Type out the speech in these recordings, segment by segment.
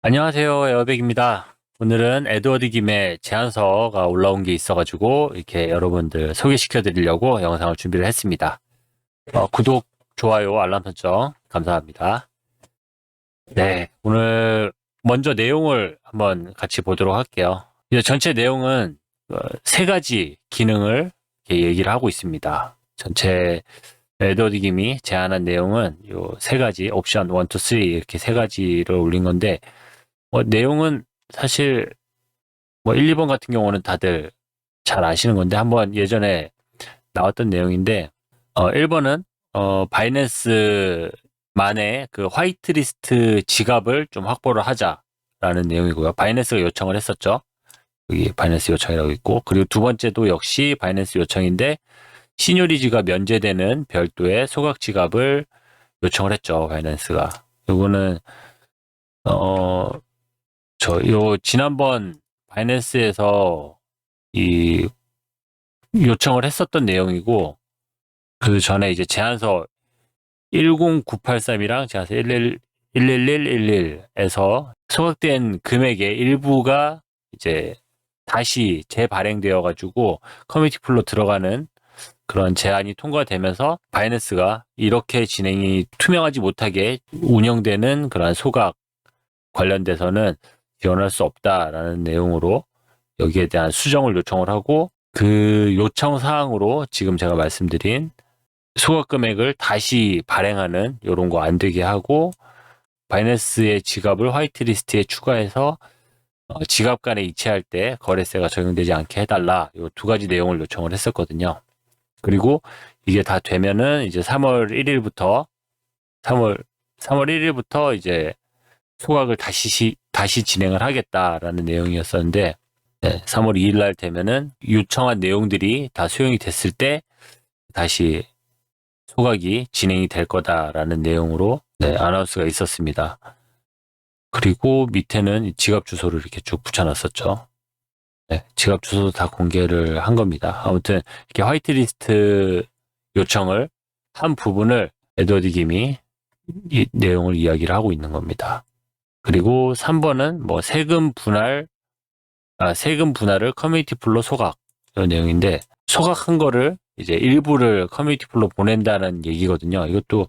안녕하세요. 에어백입니다. 오늘은 에드워드 김의 제안서가 올라온 게 있어가지고 이렇게 여러분들 소개시켜 드리려고 영상을 준비를 했습니다. 어, 구독, 좋아요, 알람 설정 감사합니다. 네, 오늘 먼저 내용을 한번 같이 보도록 할게요. 이제 전체 내용은 어, 세 가지 기능을 얘기를 하고 있습니다. 전체 에드워드 김이 제안한 내용은 요 세 가지 옵션 1, 2, 3 이렇게 세 가지를 올린 건데 뭐 내용은 사실 뭐 1, 2번 같은 경우는 다들 잘 아시는 건데 한번 예전에 나왔던 내용인데 어 1번은 어 바이낸스만의 그 화이트리스트 지갑을 좀 확보를 하자라는 내용이고요. 바이낸스가 요청을 했었죠. 여기 바이낸스 요청이라고 있고 그리고 두 번째도 역시 바이낸스 요청인데 시뇨리지가 면제되는 별도의 소각 지갑을 요청을 했죠. 바이낸스가. 요거는 어 저, 요, 지난번 바이낸스에서 이 요청을 했었던 내용이고, 그 전에 이제 제안서 10983이랑 제안서 11, 11111에서 소각된 금액의 일부가 이제 다시 재발행되어 가지고 커뮤니티 풀로 들어가는 그런 제안이 통과되면서 바이낸스가 이렇게 진행이 투명하지 못하게 운영되는 그런 소각 관련돼서는 지원할 수 없다라는 내용으로 여기에 대한 수정을 요청을 하고 그 요청 사항으로 지금 제가 말씀드린 소각 금액을 다시 발행하는 이런 거 안 되게 하고 바이낸스의 지갑을 화이트리스트에 추가해서 어, 지갑 간에 이체할 때 거래세가 적용되지 않게 해달라 이 두 가지 내용을 요청을 했었거든요. 그리고 이게 다 되면은 이제 3월 1일부터 3월 3월 1일부터 이제 소각을 다시 시- 다시 진행을 하겠다라는 내용이었었는데 네, 3월 2일 날 되면은 요청한 내용들이 다 수용이 됐을 때 다시 소각이 진행이 될 거다라는 내용으로 네, 아나운스가 있었습니다. 그리고 밑에는 이 지갑 주소를 이렇게 쭉 붙여놨었죠. 네, 지갑 주소도 다 공개를 한 겁니다. 아무튼 이렇게 화이트리스트 요청을 한 부분을 에드워드 김이 이 내용을 이야기를 하고 있는 겁니다. 그리고 3번은 뭐 세금 분할, 아, 세금 분할을 커뮤니티 풀로 소각, 이런 내용인데, 소각한 거를 이제 일부를 커뮤니티 풀로 보낸다는 얘기거든요. 이것도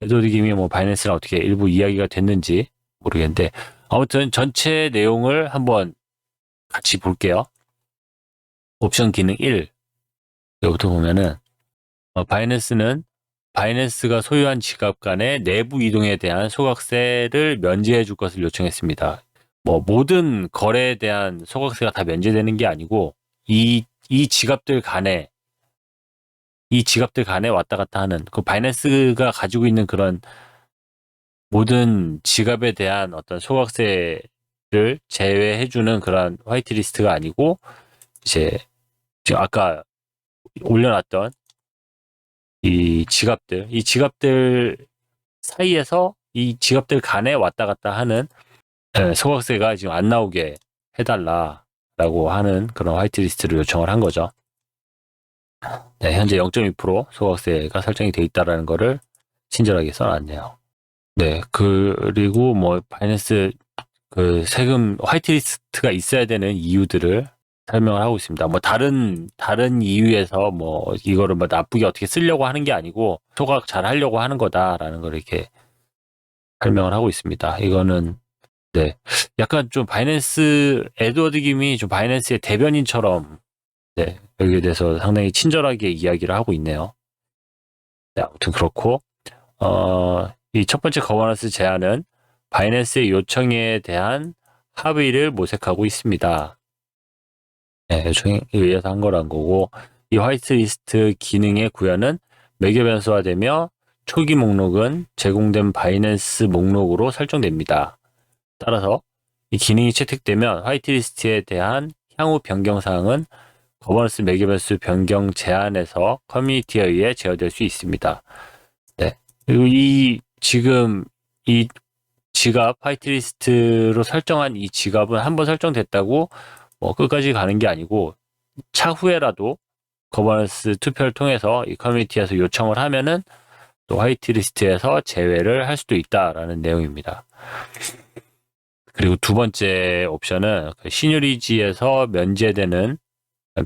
에드워드 김이 뭐 바이낸스랑 어떻게 일부 이야기가 됐는지 모르겠는데, 아무튼 전체 내용을 한번 같이 볼게요. 옵션 기능 1. 여기부터 보면은, 어, 바이낸스는 바이낸스가 소유한 지갑 간의 내부 이동에 대한 소각세를 면제해 줄 것을 요청했습니다. 뭐 모든 거래에 대한 소각세가 다 면제되는 게 아니고 이, 이 지갑들 간에 이 지갑들 간에 왔다 갔다 하는 그 바이낸스가 가지고 있는 그런 모든 지갑에 대한 어떤 소각세 를 제외해 주는 그런 화이트리스트가 아니고 이제 지금 아까 올려놨던 이 지갑들, 이 지갑들 사이에서 이 지갑들 간에 왔다 갔다 하는 예, 소각세가 지금 안 나오게 해달라라고 하는 그런 화이트리스트를 요청을 한 거죠. 네, 현재 0.2% 소각세가 설정이 돼 있다라는 거를 친절하게 써놨네요. 네, 그리고 뭐 바이낸스 그 세금 화이트리스트가 있어야 되는 이유들을 설명을 하고 있습니다. 뭐 다른 다른 이유에서 뭐 이거를 뭐 나쁘게 어떻게 쓰려고 하는 게 아니고 소각 잘 하려고 하는 거다라는 걸 이렇게 설명을 하고 있습니다. 이거는 네 약간 좀 바이낸스 에드워드 김이 좀 바이낸스의 대변인처럼 네 여기에 대해서 상당히 친절하게 이야기를 하고 있네요. 네, 아무튼 그렇고 어 이 첫 번째 거버넌스 제안은 바이낸스의 요청에 대한 합의를 모색하고 있습니다. 네, 요청에 의해서 한 거란 거고 이 화이트리스트 기능의 구현은 매개 변수화되며 초기 목록은 제공된 바이낸스 목록으로 설정됩니다. 따라서 이 기능이 채택되면 화이트리스트에 대한 향후 변경 사항은 거버넌스 매개 변수 변경 제한에서 커뮤니티에 의해 제어될 수 있습니다. 네. 그리고 이 지금 이 지갑 화이트리스트로 설정한 이 지갑은 한번 설정됐다고 뭐 끝까지 가는 게 아니고 차후에라도 거버넌스 투표를 통해서 이 커뮤니티에서 요청을 하면은 또 화이트리스트에서 제외를 할 수도 있다라는 내용입니다. 그리고 두 번째 옵션은 그 시뉴리지에서 면제되는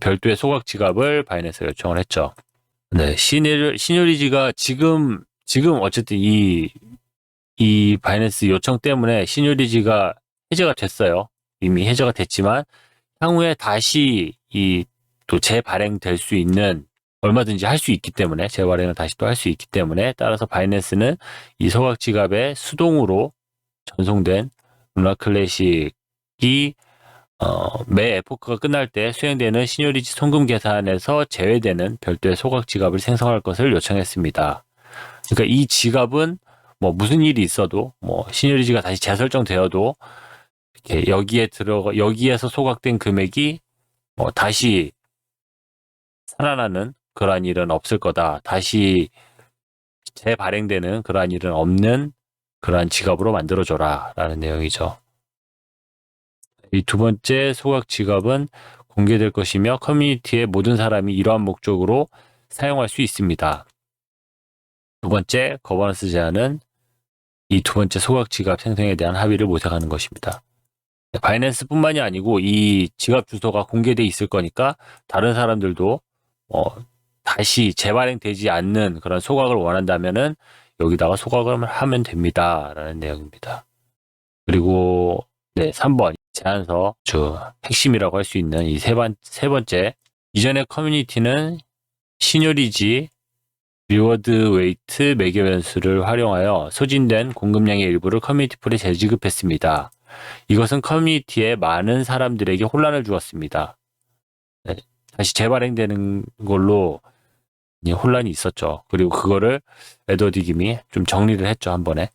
별도의 소각 지갑을 바이낸스가 요청을 했죠. 네, 시뉴, 시뉴리지가 지금, 지금 어쨌든 이, 이 바이낸스 요청 때문에 시뉴리지가 해제가 됐어요. 이미 해제가 됐지만, 향후에 다시 이 또 재발행될 수 있는 얼마든지 할 수 있기 때문에 재발행을 다시 또 할 수 있기 때문에 따라서 바이낸스는 이 소각 지갑에 수동으로 전송된 루나 클래식이 어, 매 에포크가 끝날 때 수행되는 시뉴리지 송금 계산에서 제외되는 별도의 소각 지갑을 생성할 것을 요청했습니다. 그러니까 이 지갑은 뭐 무슨 일이 있어도 뭐 시뉴리지가 다시 재설정되어도 이렇게 여기에 들어가 여기에서 소각된 금액이 뭐 다시 살아나는 그러한 일은 없을 거다. 다시 재발행되는 그러한 일은 없는 그러한 지갑으로 만들어줘라. 라는 내용이죠. 이 두 번째 소각 지갑은 공개될 것이며 커뮤니티의 모든 사람이 이러한 목적으로 사용할 수 있습니다. 두 번째 거버넌스 제한은 이 두 번째 소각 지갑 생성에 대한 합의를 모색하는 것입니다. 바이낸스뿐만이 아니고 이 지갑 주소가 공개돼 있을 거니까 다른 사람들도 어, 다시 재발행되지 않는 그런 소각을 원한다면은 여기다가 소각을 하면 됩니다라는 내용입니다. 그리고 네, 3번 제안서 주 핵심이라고 할 수 있는 이 세 번, 세 번째 이전의 커뮤니티는 시뉴리지 리워드 웨이트 매개 변수를 활용하여 소진된 공급량의 일부를 커뮤니티 풀에 재지급했습니다. 이것은 커뮤니티에 많은 사람들에게 혼란을 주었습니다. 네, 다시 재발행되는 걸로 이 혼란이 있었죠. 그리고 그거를 에드워드 김이 좀 정리를 했죠, 한 번에.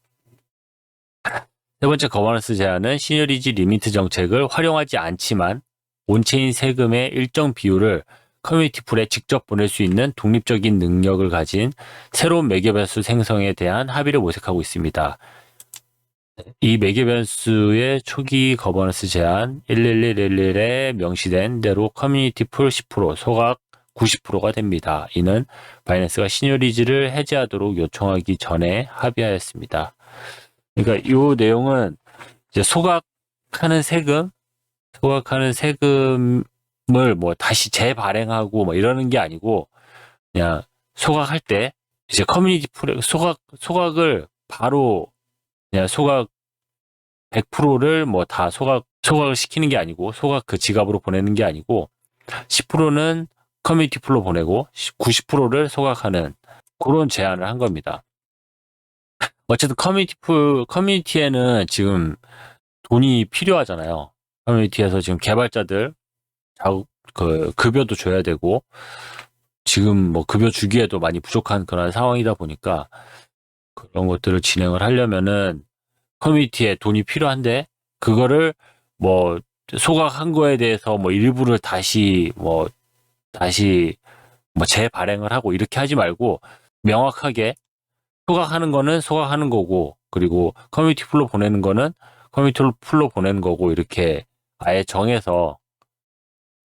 세 번째 거버넌스 제한은 시니어리지 리미트 정책을 활용하지 않지만 온체인 세금의 일정 비율을 커뮤니티 풀에 직접 보낼 수 있는 독립적인 능력을 가진 새로운 매개 변수 생성에 대한 합의를 모색하고 있습니다. 이 매개 변수의 초기 거버넌스 제한 11111에 명시된 대로 커뮤니티 풀 10%, 소각 90%가 됩니다. 이는 바이낸스가 시니어리지를 해제하도록 요청하기 전에 합의하였습니다. 그러니까 이 내용은 이제 소각하는 세금, 소각하는 세금을 뭐 다시 재발행하고 뭐 이러는 게 아니고 그냥 소각할 때 이제 커뮤니티 풀에 소각 소각을 바로 그냥 소각 100%를 뭐 다 소각 소각을 시키는 게 아니고 소각 그 지갑으로 보내는 게 아니고 10%는 커뮤니티 풀로 보내고 90%를 소각하는 그런 제안을 한 겁니다. 어쨌든 커뮤니티 풀 커뮤니티에는 지금 돈이 필요하잖아요. 커뮤니티에서 지금 개발자들 그 급여도 줘야 되고 지금 뭐 급여 주기에도 많이 부족한 그런 상황이다 보니까 그런 것들을 진행을 하려면은 커뮤니티에 돈이 필요한데 그거를 뭐 소각한 거에 대해서 뭐 일부를 다시 뭐 다시 뭐 재발행을 하고 이렇게 하지 말고 명확하게 소각하는 거는 소각하는 거고 그리고 커뮤니티 풀로 보내는 거는 커뮤니티 풀로 보내는 거고 이렇게 아예 정해서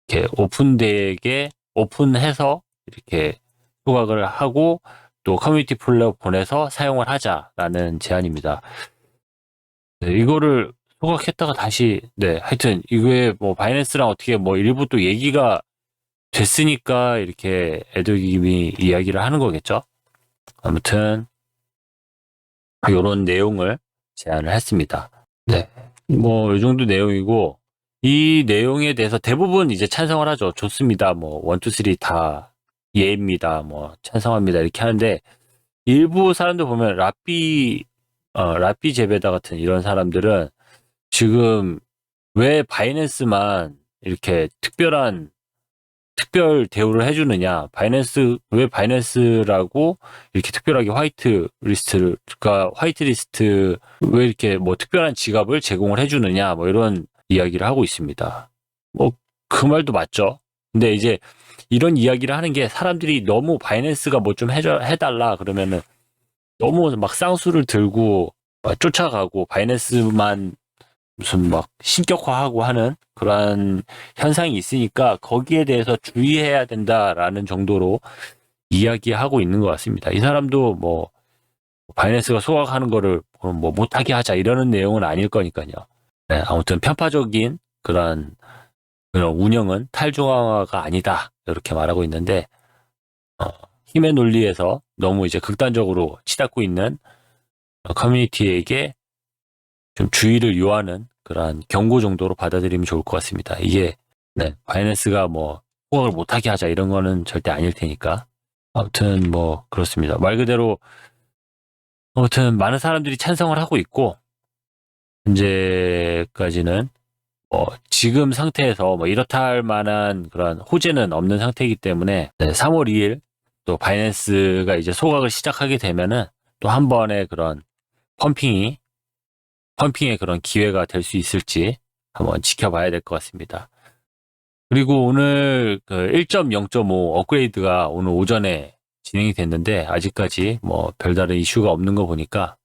이렇게 오픈되게 오픈해서 이렇게 소각을 하고 또 커뮤니티 풀로 보내서 사용을 하자라는 제안입니다. 네, 이거를 소각했다가 다시 네 하여튼 이거에 뭐 바이낸스랑 어떻게 뭐 일부 또 얘기가 됐으니까 이렇게 에드김이 이야기를 하는 거겠죠. 아무튼 이런 내용을 제안을 했습니다. 네, 뭐 이 정도 내용이고 이 내용에 대해서 대부분 이제 찬성을 하죠. 좋습니다. 뭐 원투 쓰리 다 예입니다. 뭐 찬성합니다. 이렇게 하는데 일부 사람들 보면 라삐 어, 라삐 제베다 같은 이런 사람들은 지금 왜 바이낸스만 이렇게 특별한 특별 대우를 해주느냐. 바이낸스, 왜 바이낸스라고 이렇게 특별하게 화이트 리스트를, 그러니까 화이트 리스트, 왜 이렇게 뭐 특별한 지갑을 제공을 해주느냐. 뭐 이런 이야기를 하고 있습니다. 뭐, 그 말도 맞죠. 근데 이제 이런 이야기를 하는 게 사람들이 너무 바이낸스가 뭐 좀 해달라 그러면은 너무 막 쌍수를 들고 쫓아가고 바이낸스만 무슨 막 신격화하고 하는 그러한 현상이 있으니까 거기에 대해서 주의해야 된다라는 정도로 이야기하고 있는 것 같습니다. 이 사람도 뭐 바이낸스가 소각하는 거를 뭐 못하게 하자 이러는 내용은 아닐 거니까요. 네, 아무튼 편파적인 그런 그런 운영은 탈중앙화가 아니다 이렇게 말하고 있는데 어, 힘의 논리에서 너무 이제 극단적으로 치닫고 있는 커뮤니티에게 좀 주의를 요하는 그러한 경고 정도로 받아들이면 좋을 것 같습니다. 이게 네, 바이낸스가 뭐 호각을 못하게 하자 이런 거는 절대 아닐 테니까 아무튼 뭐 그렇습니다. 말 그대로 아무튼 많은 사람들이 찬성을 하고 있고 현재까지는 뭐 지금 상태에서 뭐 이렇다 할 만한 그런 호재는 없는 상태이기 때문에 네, 3월 2일 또 바이낸스가 이제 소각을 시작하게 되면은 또 한 번의 그런 펌핑이 펌핑의 그런 기회가 될 수 있을지 한번 지켜봐야 될 것 같습니다. 그리고 오늘 그 1.0.5 업그레이드가 오늘 오전에 진행이 됐는데 아직까지 뭐 별다른 이슈가 없는 거 보니까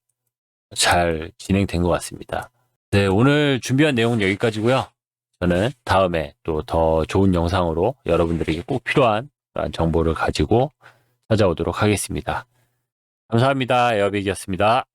잘 진행된 것 같습니다. 네, 오늘 준비한 내용은 여기까지고요. 저는 다음에 또 더 좋은 영상으로 여러분들에게 꼭 필요한 정보를 가지고 찾아오도록 하겠습니다. 감사합니다. 에어빅이었습니다.